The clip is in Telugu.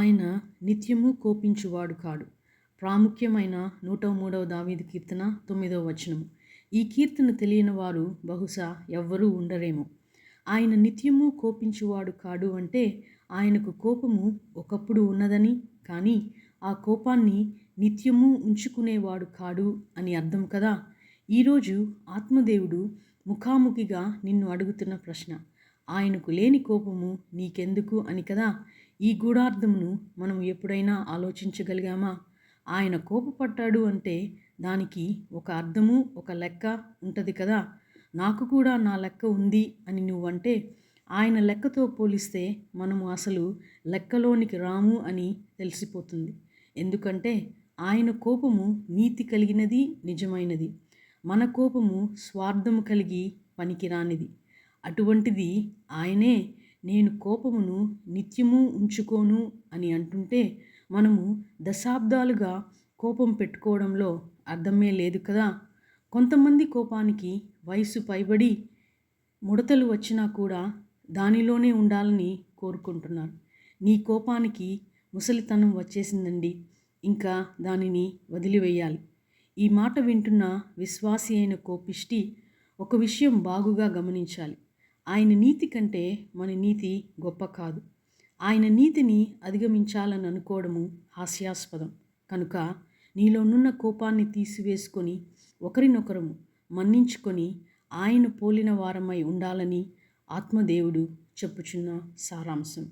ఆయన నిత్యము కోపించువాడు కాడు. ప్రాముఖ్యమైన నూట మూడవ దావీది కీర్తన తొమ్మిదవ వచనము. ఈ కీర్తన తెలియని వారు బహుశా ఎవ్వరూ ఉండరేమో. ఆయన నిత్యము కోపించువాడు కాడు అంటే ఆయనకు కోపము ఒకప్పుడు ఉన్నదని కానీ ఆ కోపాన్ని నిత్యము ఉంచుకునేవాడు కాడు అని అర్థం కదా? ఈరోజు ఆత్మదేవుడు ముఖాముఖిగా నిన్ను అడుగుతున్న ప్రశ్న. ఆయనకు లేని కోపము నీకెందుకు అని కదా? ఈ గూఢార్థమును మనం ఎప్పుడైనా ఆలోచించగలిగామా? ఆయన కోపపడ్డాడు అంటే దానికి ఒక అర్థము ఒక లెక్క ఉంటుంది కదా? నాకు కూడా నా లెక్క ఉంది అని నువ్వంటే ఆయన లెక్కతో పోలిస్తే మనము అసలు లెక్కలోనికి రాము అని తెలిసిపోతుంది. ఎందుకంటే ఆయన కోపము నీతి కలిగినది నిజమైనది. మన కోపము స్వార్థము కలిగి పనికిరానిది. అటువంటిది ఆయనే నేను కోపమును నిత్యము ఉంచుకోను అని అంటుంటే మనము దశాబ్దాలుగా కోపం పెట్టుకోవడంలో అర్థమే లేదు కదా. కొంతమంది కోపానికి వయసు పైబడి ముడతలు వచ్చినా కూడా దానిలోనే ఉండాలని కోరుకుంటున్నారు. నీ కోపానికి ముసలితనం వచ్చేసిందండి. ఇంకా దానిని వదిలివేయాలి. ఈ మాట వింటున్న విశ్వాసి అయిన కోపిష్టి ఒక విషయం బాగుగా గమనించాలి. ఆయన నీతి కంటే మన నీతి గొప్ప కాదు. ఆయన నీతిని అధిగమించాలని అనుకోవడము హాస్యాస్పదం. కనుక నీలోనున్న కోపాన్ని తీసివేసుకొని ఒకరినొకరము మన్నించుకొని ఆయన పోలిన వారమై ఉండాలని ఆత్మదేవుడు చెప్పుచున్న సారాంశం.